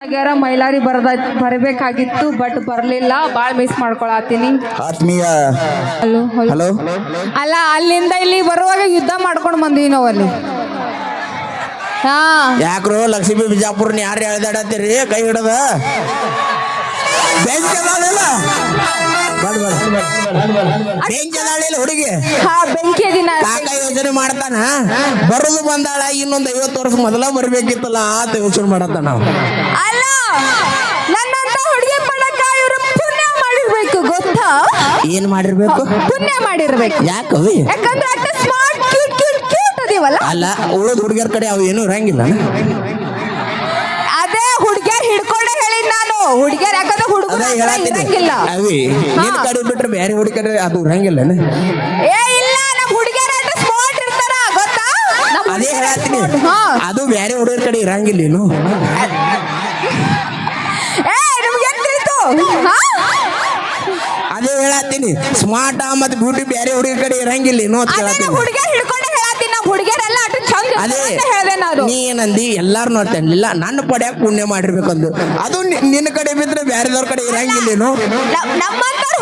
ಆಗ್ಯಾರ ಮೈಲಾರಿ ಬರದ ಬರಬೇಕಾಗಿತ್ತು ಬಟ್ ಬರ್ಲಿಲ್ಲ. ಬಾಳ್ ಮಿಸ್ ಮಾಡ್ಕೊಳತೀನಿ ಆತ್ಮೀಯ. Hello hello. ಅಲ್ಲ ಅಲ್ಲಿಂದ ಇಲ್ಲಿ ಬರುವಾಗ ಯುದ್ಧ ಮಾಡ್ಕೊಂಡು ಬಂದೀವಿ ನಾವು ಅಲ್ಲಿ. ಹಾ. ಯಾಕ್ರೋ ಲಕ್ಷ್ಮೀ ಬಿಜಾಪುರ್ನ ಯಾರು ಎಳ್ದಾಡತ್ತೀರಿ ಕೈ ಹಿಡದ. ಬೆಂಚ್ ಅದಾಳಿಲ್ಲ ಬಡ್ ಬಡ್. ಬೆಂಚ್ ಅದಾಳಿಲ್ಲ ಹುಡುಗಿ? ಹಾ ಬೆಂಕಿ ದಿನ ಕಾಕ ಯೋಚನೆ ಮಾಡ್ತಾನ? ಬರೋದು ಬಂದಾಳ ಇನ್ನೊಂದು ಐವತ್ತು ವರ್ಷ ಮೊದಲ ಬರ್ಬೇಕಿತ್ತಲ್ಲ ಆತ ಯೋಚನೆ ಮಾಡತ್ತಾನ ನಾವು ಅಲ್ಲ ನನ್ನಂತ ಹುಡುಗಿ ಪಡಕ ಇವ್ರು ಪುಣ್ಯ ಮಾಡಿರ್ಬೇಕು ಗೊತ್ತಾ? ಏನ್ ಮಾಡಿರ್ಬೇಕು? ಪುಣ್ಯ ಮಾಡಿರ್ಬೇಕು. ಯಾಕವಿ ಯಾಕಂದ್ರೆ ಅಟ್ಟ ಸ್ಮಾರ್ಟ್ ಕ್ಯೂಟ್ ಕ್ಯೂಟ್ ಕ್ಯೂಟ್ ಅದೀವಲ್ಲ? ಅಲ್ಲ ಉಳಿದ ಹುಡುಗಿಯರ ಕಡೆ ಅವು ಏನು ಇರಂಗಿಲ್ಲ ಅದೇ ಹುಡುಗಿಯರ್ ಹಿಡ್ಕೊಂಡೆ ಹೇಳಿದ್ ನಾನು. ಹುಡುಗಿಯರ್ ಯಾಕಂದ್ರೆ ಹುಡುಗರ ಇರಂಗಿಲ್ಲ. ಅವಿ ನಿನ್ ಕಡೆ ಬಿಟ್ರೆ ಬೇರೆ ಹುಡುಗರ ಅದು ಇರಂಗಿಲ್ಲ ಏ ಇಲ್ಲ ನಮ್ ಹುಡುಗಿಯರ್ ಅಟ್ಟ ಸ್ಮಾರ್ಟ್ ಇರ್ತಾರ ಗೊತ್ತಾ ನಮ್ ಅದೇ ಬೇರೆ ಹುಡುಗರ ಕಡೆ ಇರಂಗಿಲ್ಲ ಏನು ಅದೇ ಹೇಳತ್ತೀನಿ ಸ್ಮಾರ್ಟ್ ಮತ್ತೆ ಬ್ಯೂಟಿ ಬೇರೆ ಹುಡುಗರ ಕಡೆ ಇರಂಗಿಲ್ಲ ಏನು ಅಂತ ಹೇಳತ್ತೀನಿ. ಹುಡುಗಿಯರ್ ಹಿಡ್ಕೊಂಡೆ ಹೇಳತ್ತೀನಿ ಹುಡುಗಿಯರೆಲ್ಲ ಅಟ್ಟ ಚಂದ ಅದೇ ಅಂತ ಹೇಳ್ದೆ ನಾನು. ನೀ ಏನಂದಿ ಎಲ್ಲಾರು ನೋಡ್ತಾನಿಲ್ಲ ನನ್ನ ಪಡ್ಯಾಕ ಪುಣ್ಯ ಮಾಡಿರ್ಬೇಕಂದು. ಅದು ನಿನ್ನ ಕಡೆ ಬಿದ್ರೆ ಬೇರೆದವ್ರ ಕಡೆ ಇರಂಗಿಲ್ಲ ಏನು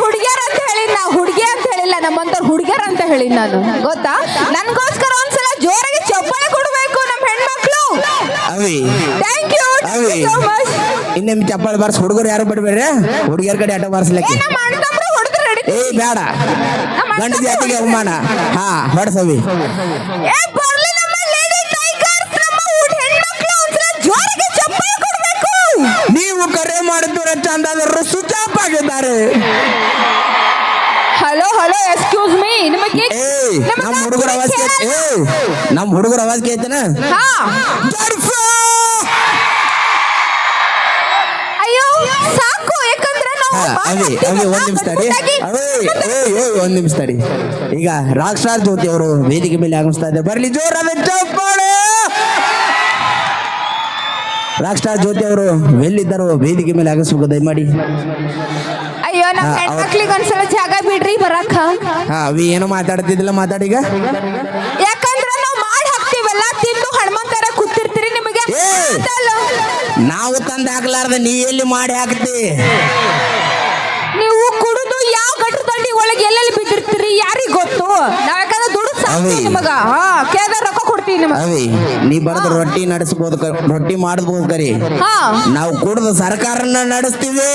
ಹುಡುಗಿಯರ್ ಅಂತ ಹೇಳಿಲ್ಲ ನಾ ಹುಡುಗಿ ಅಂತ ಹೇಳಿಲ್ಲ ನಮ್ಮಂತವ್ರ ಹುಡುಗಿಯರ್ ಅಂತ ಹೇಳಿ ನಾನು ಗೊತ್ತಾ? ನನ್ಗೋಸ್ಕರ ಒಂದ್ಸಲ ಜೋರಾಗಿ ಚಪ್ಪಾಳೆ ಕೊಡ್ಬೇಕು ನಮ್ ಹೆಣ್ಮಕ್ಳು ಅವಿ ಥ್ಯಾಂಕ್ ಯು ಅವಿ ಸೋ ಮಚ್ ಚಪ್ಪಾಳೆ ಬಾರ್ಸ್ ಹುಡುಗರು ಯಾರು ಬಿಡ್ಬೇಡ್ರಿ? ಹುಡುಗಿಯರ ಕಡೆ ಆಟ ಬಾರಿಸ್ಲಿಕ್ಕೆ. ಏ ಬೇಡ. ಗಂಡ ಜಾತಿಗೆ ಅವಮಾನ? ಹಾ ಹೊಡ್ಸವಿ ನೀವು ಕರೆ ಮಾಡಿದ್ರೆ ಚಂದಾದರು ಸುಚಾಪ್ ಆಗಿದ್ದಾರೆ ಹಲೋ ಹಲೋ ಎಕ್ಸ್ಕ್ಯೂಸ್ ಮೀ ನಿಮಗೆ ನಮ್ಮ ಹುಡುಗರ ಆವಾಜ್ ಕೇಳ್ತ ಏ ನಮ್ಮ ಹುಡುಗರ ಆವಾಜ್ ಕೇಳ್ತೀನಿ? ಹಾ. ಅಯ್ಯೋ ಸಾಕು ಯಾಕಂದ್ರೆ ನಾವು ಅವಿ ಅವಿ ಒಂದ್ ನಿಮಿಷ ತಡಿ. ಏ ಒಂದ್ ನಿಮಿಷ ತಡಿ. ಈಗ ರಾಕ್ಷಾರ್ ಜ್ಯೋತಿ ಅವರು ವೇದಿಕೆ ಮೇಲೆ ಆಗಮಿಸ್ತಾ ಇದ್ದಾರೆ. ಬರ್ಲಿ ಜೋರಾದ ಚಪ್ಪಾಳೆ! ರಾಕ್ ಸ್ಟಾರ್ ಜ್ಯೋತಿ ಅವರು ಎಲ್ಲಿದ್ದಾರೋ ವೇದಿಕೆ ಮೇಲೆ ಆಗಸ್ಬೇಕು ದಯಮಾಡಿ. ಅಯ್ಯೋ ನಮ್ಮ ಹೆಣ್ಮಕ್ಳಿಗೆ ಒಂದ್ಸಲ ಜಾಗ ಬಿಡ್ರಿ ಬರಾಕ ಹಾ ಅವಿ ಏನೋ ಮಾತಾಡ್ತಿದ್ದಿಲ್ಲ ಮಾತಾಡಿಗ ಯಾಕಂದ್ರೆ ನಾವು ಮಾಡಿ ಹಾಕ್ತಿವಲ್ಲ ತಿಂದು ಹನುಮಂತರ ಕೂತಿರ್ತೀರಿ ನಿಮಗೆ. ಏ! ಗೊತ್ತಲ್ಲ? ನಾವು ತಂದು ಹಾಕ್ಲಾರ್ದ ನೀ ಎಲ್ಲಿ ಮಾಡಿ ಹಾಕ್ತಿ? ನೀವು ಕುಡಿದು ಯಾವ ಗಟ್ರ ದಂಡಿ ಒಳಗೆ ಎಲ್ಲೆಲ್ಲಿ ಬಿದ್ದಿರ್ತೀರಿ ಯಾರಿಗ್ ಗೊತ್ತು? ನಾವ್ ಯಾಕಂದ್ರೆ ದುಡ್ಡು ಅವಿ. ನಿಮಗ. ಹಾ ಕೇಳ್ದ ರೊಕ್ಕ ಕೊಡ್ತೀವಿ ನಿಮಗೆ. ಅವಿ. ನೀ ಬರೋದು ರೊಟ್ಟಿ ನಡೆಸಬಹುದು ರೊಟ್ಟಿ ಮಾಡಬಹುದು ಕರಿ. ನಾವು ಕುಡ್ದು ಸರ್ಕಾರನ ನಡೆಸ್ತೀವಿ.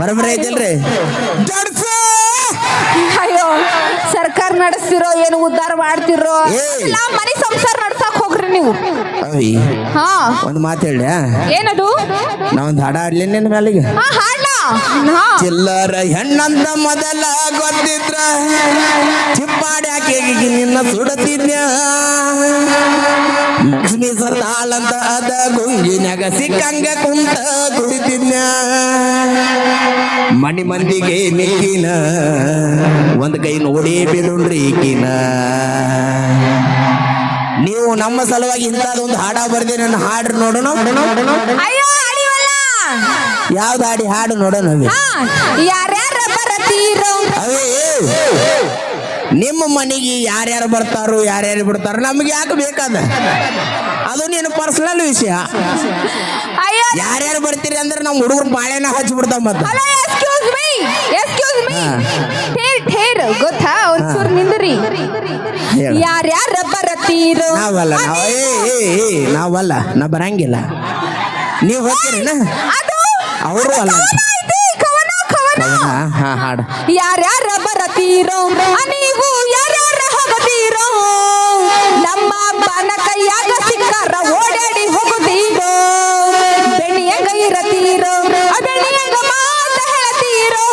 ಬರಬರಿ ಐತಲ್ರಿ! ಅಯ್ಯೋ ಸರ್ಕಾರ ನಡೆಸ್ತಿರೋ ಏನು ಉದ್ಧಾರ ಮಾಡ್ತಿರೋ! ಇಲ್ಲ ಮನೆ ಸಂಸಾರ ನಡ್ಸಕ್ ಹೋಗ್ರಿ ನೀವು. ಅವಿ ಹಾ. ಒಂದು ಮಾತು ಹೇಳ ಏನದು? ನಾವೊಂದ್ ಒಂದು ಹಾಡ ಆಡ್ಲಿ ನಿನ್ನ ಹಾ ಹಾಡ್ಲ? ಹಾ. ಚಿಲ್ಲರ ಹೆಣ್ಣಂದ ಮೊದಲ ಗೊತ್ತಿದ್ರ ಚಿಪ್ಪಾಡಿ ಹಾಕಿ ನಿನ್ನ ಸುಡತಿದ್ಯ? ಸರ್ದಾಳಂತ ಅದ ಗುಂಗಿನಾಗ ಸಿಕ್ಕಂಗ ಕುಂತ ಕುಡಿತಿದ್ಯ ಮಣಿ ಮಂದಿಗೆ ನಿಕ್ಕಿನ ಒಂದ್ ಕೈ ನೋಡಿ ಬಿಡುಣ್ರಿ ಈಕಿನ. ನೀವು ನಮ್ಮ ಸಲುವಾಗಿ ಇಂಥದೊಂದು ಹಾಡ ಬರ್ದಿ ನನ್ನ ಹಾಡ್ರಿ ನೋಡೋಣ? ಯಾವ್ದು ಹಾಡಿ ಹಾಡು ನೋಡೋಣ ಯಾರ್ಯಾರ ಬರತೀರೋ? ಅವೇ. ನಿಮ್ಮ ಮನೆಗೆ ಯಾರ್ಯಾರು ಬರ್ತಾರೋ ಯಾರ್ಯಾರು ಬಿಡ್ತಾರೋ ನಮ್ಗೆ ಯಾಕೆ ಬೇಕಾದ? ಅದು ನೀನು ಪರ್ಸನಲ್ ವಿಷಯ. ಯಾರ್ಯಾರು ಬರ್ತೀರಿ ಅಂದ್ರೆ ನಮ್ಮ ಹುಡುಗರು ಬಾಳೆನ ಹಚ್ಚಿ ಬಿಡ್ತಾವ ಮತ್ತೆ. ಗೊತ್ತಾ? ಒಂಚೂರು ನಿಂದ್ರಿ. ಯಾರ್ಯಾರ ನಾವಲ್ಲ ನಾವಲ್ಲ ನಾ ಬರಂಗಿಲ್ಲ. ನೀವು ಹೋಗ್ತೀರೇನ? ಅದು ಅವರು ಅಲ್ಲ. ಹಾ ಹಾಡು. ಯಾರ್ಯಾರ ಬರತೀರೋ ನೀವು ಯಾರ್ಯಾರ ಹೋಗತೀರೋ ನಮ್ಮ ಅಪ್ಪನ ಕೈಯಾಗ ಸಿಕ್ಕಾರ ಓಡಾಡಿ ಹೋಗುತ್ತೀರೋ ಬೆಣ್ಣಿಯಂಗ ಇರತೀರೋ ಬೆಣ್ಣಿಯಂಗ ಮಾತ ಹೇಳತೀರೋ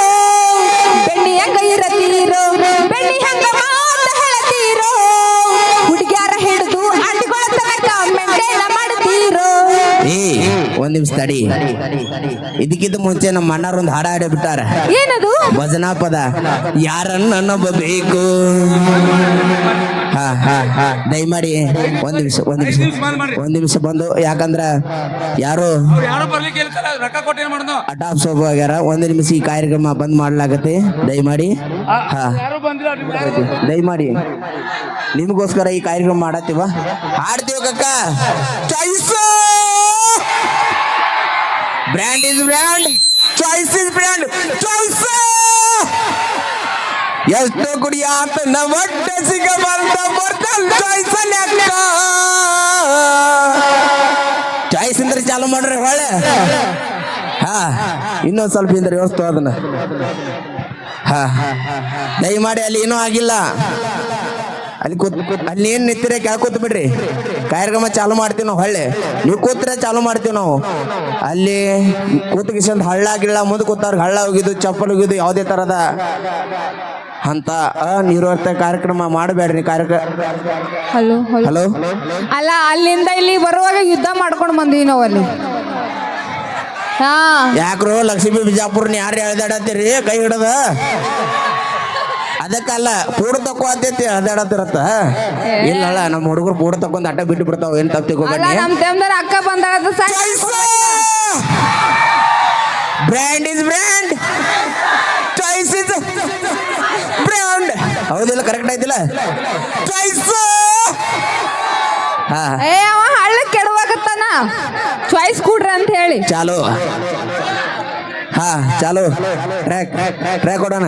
ಬೆಣ್ಣಿಯಂಗ ಇರತೀರೋ ಬೆಣ್ಣಿ ಹಂಗ ಮಾತ ಹೇಳತೀರೋ ಹುಡುಗ್ಯಾರ ಹಿಡಿದು ಅಂಟಿಗಳ ತನಕ ಮೆಂಟೇನ ಮಾಡ್ತೀರೋ. ಏ ಒಂದ್ ನಿಮಿಷ ತಡಿ. ಇದಕ್ಕಿಂತ ಮುಂಚೆ ನಮ್ಮ ಅಣ್ಣಾರ ಒಂದು ಹಾಡ ಹಾಡಿ ಬಿಟ್ಟಾರ ಏನದು? ಭಜನಾ ಪದ. ಯಾರನ್ನ ನಂಬಬೇಕು? ಹಾ ಹಾ ಹಾ. ದಯಮಾಡಿ ಒಂದ್ ನಿಮಿಷ ಒಂದ್ ನಿಮಿಷ. ಒಂದ್ ನಿಮಿಷ ಬಂದು ಯಾಕಂದ್ರ ಯಾರು ಯಾರು ಬರ್ಲಿಕ್ಕೆ ಹೇಳ್ತಾರ ರೊಕ್ಕ ಕೊಟ್ಟು ಏನ್ ಮಾಡೋದು? ಅಟಾಪ್ ಸೋಬ್ ಆಗ್ಯಾರ. ಒಂದ್ ನಿಮಿಷ ಈ ಕಾರ್ಯಕ್ರಮ ಬಂದ್ ಮಾಡ್ಲಾಗತ್ತೆ. ದಯಮಾಡಿ. ಹಾ. ದಯಮಾಡಿ. ನಿಮಗೋಸ್ಕರ ಈ ಕಾರ್ಯಕ್ರಮ ಮಾಡತ್ತೀವ? ಹಾಡ್ತೀವ ಕಕ್ಕ choice! Brand is brand choice is brand choice ಎಷ್ಟು ಕುಡಿಯಾತ ನಮ್ಮ ಸಿಗಬಾರ್ದ, ಬರ್ತಲ್ ಚಾಯ್ಸ್ ಲೆಕ್ಕ ಚಾಯ್ಸ್ ಅಂದ್ರೆ ಚಾಲು ಮಾಡ್ರಿ ಹೊಳೆ ಹಾ, ಇನ್ನೊಂದ್ ಸ್ವಲ್ಪ ಇಂದ್ರೆ ವ್ಯವಸ್ಥೆ ಅದನ್ನ. ಹಾ, ದಯಮಾಡಿ ಅಲ್ಲಿ ಏನೂ ಆಗಿಲ್ಲ. ಅಲ್ಲಿ ಕೂತ್ ಅಲ್ಲಿ ಏನ್ ನಿಂತಿರ ಕೆಳ ಕೂತ್ ಬಿಡ್ರಿ. ಕಾರ್ಯಕ್ರಮ ಚಾಲು ಮಾಡ್ತೀವಿ ನಾವು ಹಳ್ಳಿ. ನೀವು ಕೂತ್ರೆ ಚಾಲು ಮಾಡ್ತೀವಿ ನಾವು. ಅಲ್ಲಿ ಕೂತ್ ಕಿಶಂದ್ ಹಳ್ಳ ಗಿಳ್ಳ ಮುಂದೆ ಕೂತಾರ ಹಳ್ಳ ಹೋಗಿದ್ದು ಚಪ್ಪಲ್ ಹೋಗಿದ್ದು ಯಾವುದೇ ತರದ ಅಂತ ಅನಿರ್ವರ್ತ ಕಾರ್ಯಕ್ರಮ ಮಾಡಬೇಡ್ರಿ ಕಾರ್ಯಕ್ರಮ ಹಲೋ ಹಲೋ. ಅಲ್ಲ ಅಲ್ಲಿಂದ ಇಲ್ಲಿ ಬರುವಾಗ ಯುದ್ಧ ಮಾಡ್ಕೊಂಡು ಬಂದೀವಿ ನಾವು ಅಲ್ಲಿ. ಯಾಕ್ರೋ ಲಕ್ಷ್ಮೀ ಬಿಜಾಪುರ್ನ ಯಾರು ಎಳ್ದಾಡತ್ತೀರಿ ಕೈ ಹಿಡದ. ಅದಕ್ಕಲ್ಲ ಪೂಡ ತಕೋ ಅಂತೈತಿ ಅದಾಡತಿರತ್ತ ಇಲ್ಲ ನಮ್ಮ ಹುಡುಗರು ಪೂಡ ತಕೊಂಡ್ ಅಡ್ಡ ಬಿಟ್ಟು ಬಿಡ್ತಾವ ಏನ್ ತಪ್ಪು ತಿಳ್ಕೊಬೇಡಿ ನಮ್ ಅಕ್ಕ ಬಂದಾಳ brand is brand choice is brand ಹೌದಿಲ್ಲ ಕರೆಕ್ಟ್ ಆಯ್ತಿಲ್ಲ ಚಾಯ್ಸ್ ಹಾ. ಏ ಅವ ಹಳ್ಳ ಕೆಡವಾಗತ್ತಾನ ಚಾಯ್ಸ್ ಕೊಡ್ರಿ ಅಂತ ಹೇಳಿ. ಚಾಲು. ಹಾ ಚಾಲು. ಟ್ರ್ಯಾಕ್ ಟ್ರ್ಯಾಕ್ ಕೊಡೋಣ.